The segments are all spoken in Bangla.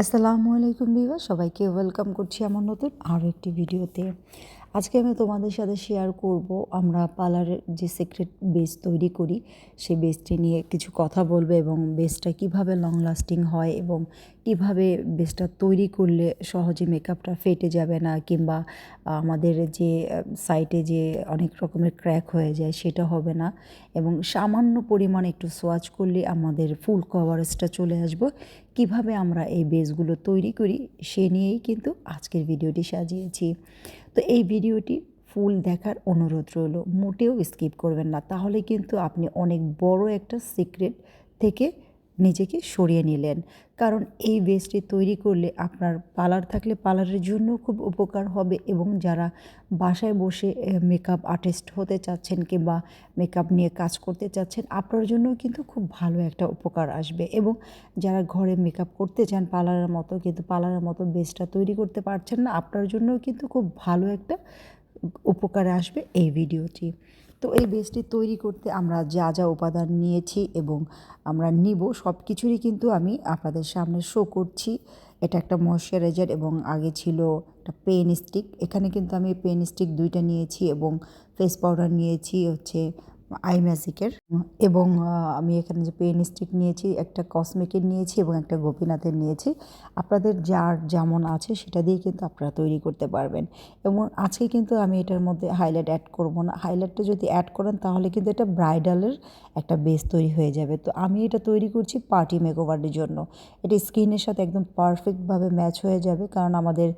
আসসালামু আলাইকুম বিভা সবাইকে ওয়েলকাম করছি আমার নতুন আরও একটি ভিডিওতে। আজকে আমি তোমাদের সাথে শেয়ার করব, আমরা পার্লারের যে সিক্রেট বেস তৈরি করি, সেই বেসটি নিয়ে কিছু কথা বলব এবং বেসটা কীভাবে লং লাস্টিং হয় এবং কীভাবে বেসটা তৈরি করলে সহজে মেকআপটা ফেটে যাবে না কিংবা আমাদের যে সাইটে যে অনেক রকমের ক্র্যাক হয়ে যায় সেটা হবে না এবং সামান্য পরিমাণ একটু সোয়াচ করলে আমাদের ফুল কভারেজটা চলে আসব। কীভাবে আমরা এই বেসগুলো তৈরি করি, সে নিয়েই কিন্তু আজকের ভিডিওটি সাজিয়েছি। তো এই ভিডিওটি ফুল দেখার অনুরোধ রইল। মোটেও স্কিপ করবেন না। তাহলে কিন্তু আপনি অনেক বড় একটা সিক্রেট থেকে নিজেকে সরিয়ে নিলেন। কারণ এই বেসটি তৈরি করলে আপনার পার্লার থাকলে পার্লারের জন্য খুব উপকার হবে এবং যারা বাসায় বসে মেকআপ আর্টিস্ট হতে চাচ্ছেন কিংবা মেকআপ নিয়ে কাজ করতে চাচ্ছেন, আপনার জন্যও কিন্তু খুব ভালো একটা উপকার আসবে। এবং যারা ঘরে মেকআপ করতে চান পার্লারের মতো কিন্তু পার্লারের মতো বেসটা তৈরি করতে পারছেন না, আপনার জন্যও কিন্তু খুব ভালো একটা উপকারে আসবে এই ভিডিওটি তো এই বেসটি তৈরি করতে আমরা যা যা উপাদান নিয়েছি এবং আমরা নিব, সব কিছুরই কিন্তু আমি আপনাদের সামনে শো করছি। এটা একটা ময়শ্চারাইজার এবং আগে ছিল একটা পেন স্টিক এখানে কিন্তু আমি পেন স্টিক দুইটা নিয়েছি এবং ফেস পাউডার নিয়েছি, হচ্ছে আই ম্যাজিকের এবং আমি এখানে যে পেন স্টিক নিয়েছি, একটা কসমেটিক নিয়েছি এবং একটা গোপীনাথের নিয়েছি। আপনাদের যার যেমন আছে সেটা দিয়ে কিন্তু আপনারা তৈরি করতে পারবেন। এবং আজকে কিন্তু আমি এটার মধ্যে হাইলাইট অ্যাড করব না। হাইলাইটটা যদি অ্যাড করেন তাহলে কিন্তু এটা ব্রাইডালের একটা বেস তৈরি হয়ে যাবে। তো আমি এটা তৈরি করছি পার্টি মেকওভারের জন্য। এটা স্কিনের সাথে একদম পারফেক্টভাবে ম্যাচ হয়ে যাবে। কারণ আমাদের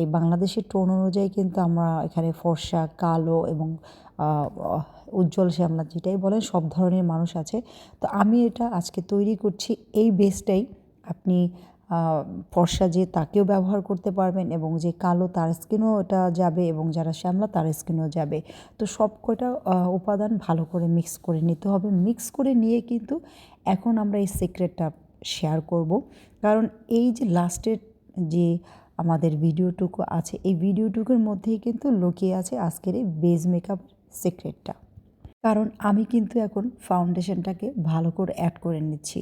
এই বাংলাদেশের টোন অনুযায়ী কিন্তু আমরা এখানে ফর্সা, কালো এবং উজ্জ্বল শ্যামলা যেটাই বলেন, সব ধরনের মানুষ আছে। তো আমি এটা আজকে তৈরি করছি এই বেসটাই। আপনি ফর্সা যে তাকেও ব্যবহার করতে পারবেন এবং যে কালো তার স্কিনও এটা যাবে এবং যারা শ্যামলা তার স্কিনও যাবে। তো সব কয়টা উপাদান ভালো করে মিক্স করে নিতে হবে। মিক্স করে নিয়ে কিন্তু এখন আমরা এই সিক্রেটটা শেয়ার করব। কারণ এই যে লাস্টের যে আমাদের ভিডিওটুকু আছে, এই ভিডিওটুকুর মধ্যেই কিন্তু লুকিয়ে আছে আজকের এই বেজ মেকআপ সিক্রেটটা। কারণ আমি কিন্তু এখন ফাউন্ডেশনটাকে ভালো করে অ্যাড করে নিচ্ছি।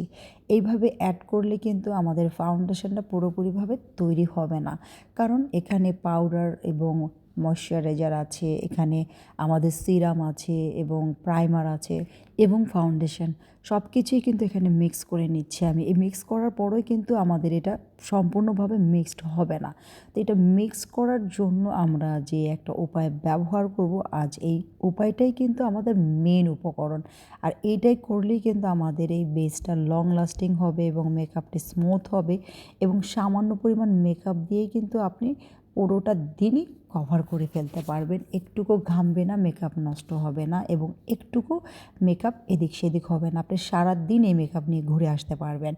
এইভাবে অ্যাড করলে কিন্তু আমাদের ফাউন্ডেশনটা পুরোপুরিভাবে তৈরি হবে না। কারণ এখানে পাউডার এবং ময়শ্চারাইজার আছে, এখানে আমাদের সিরাম আছে এবং প্রাইমার আছে এবং ফাউন্ডেশন সব কিছুই কিন্তু এখানে মিক্স করে নিচ্ছি আমি। এই মিক্স করার পরেও কিন্তু আমাদের এটা সম্পূর্ণভাবে মিক্সড হবে না। তো এটা মিক্স করার জন্য আমরা যে একটা উপায় ব্যবহার করব, আজ এই উপায়টাই কিন্তু আমাদের মেন উপকরণ। আর এইটাই করলেই কিন্তু আমাদের এই বেসটা লং লাস্টিং হবে এবং মেকআপটি স্মুথ হবে এবং সামান্য পরিমাণ মেকআপ দিয়েই কিন্তু আপনি পুরোটা দিনই কভার করে ফেলতে পারবেন। একটুকু ঘামবে না মেকআপ নষ্ট হবে না এবং একটুকু মেকআপ এদিক সেদিক হবে না। আপনি সারা দিন এই মেকআপ নিয়ে ঘুরে আসতে পারবেন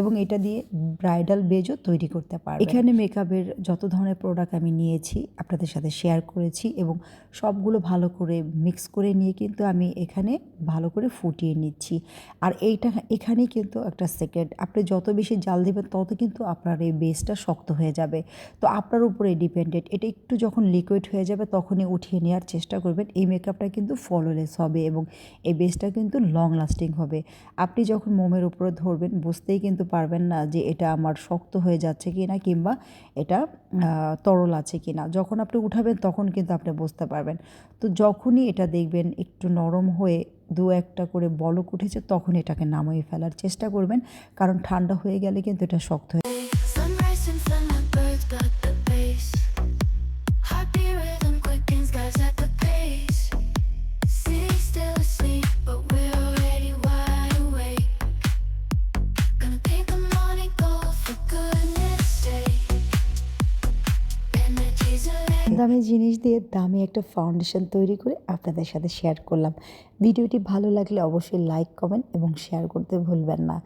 এবং এটা দিয়ে ব্রাইডাল বেজও তৈরি করতে পারবেন। এখানে মেকআপের যত ধরনের প্রোডাক্ট আমি নিয়েছি, আপনাদের সাথে শেয়ার করেছি এবং সবগুলো ভালো করে মিক্স করে নিয়ে কিন্তু আমি এখানে ভালো করে ফুটিয়ে নিচ্ছি। আর এইটা এখানেই কিন্তু একটা সেকেন্ড আপনি যত বেশি জাল দেবেন, তত কিন্তু আপনার এই বেসটা শক্ত হয়ে যাবে। তো আপনার উপরে ডিপেন্ডেন্ট এটা একটু যখন লিকুইড হয়ে যাবে তখনই উঠিয়ে নেওয়ার চেষ্টা করবেন। এই মেকআপটা কিন্তু ফলোলেস হবে এবং এই বেসটা কিন্তু লং লাস্টিং হবে। আপনি যখন মোমের উপরে ধরবেন, বুঝতেই কিন্তু পারবেন না যে এটা আমার শক্ত হয়ে যাচ্ছে কি না কিংবা এটা তরল আছে কি না যখন আপনি উঠাবেন তখন কিন্তু আপনি বুঝতে পারবেন। তো যখনই এটা দেখবেন একটু নরম হয়ে দু একটা করে বলক উঠেছে, তখন এটাকে নামিয়ে ফেলার চেষ্টা করবেন। কারণ ঠান্ডা হয়ে গেলে কিন্তু এটা শক্ত হয়ে দামি জিনিস দিয়ে দামি একটা ফাউন্ডেশন তৈরি করে আপনাদের সাথে শেয়ার করলাম। ভিডিওটি ভালো লাগলে অবশ্যই লাইক কমেন্ট এবং শেয়ার করতে ভুলবেন না।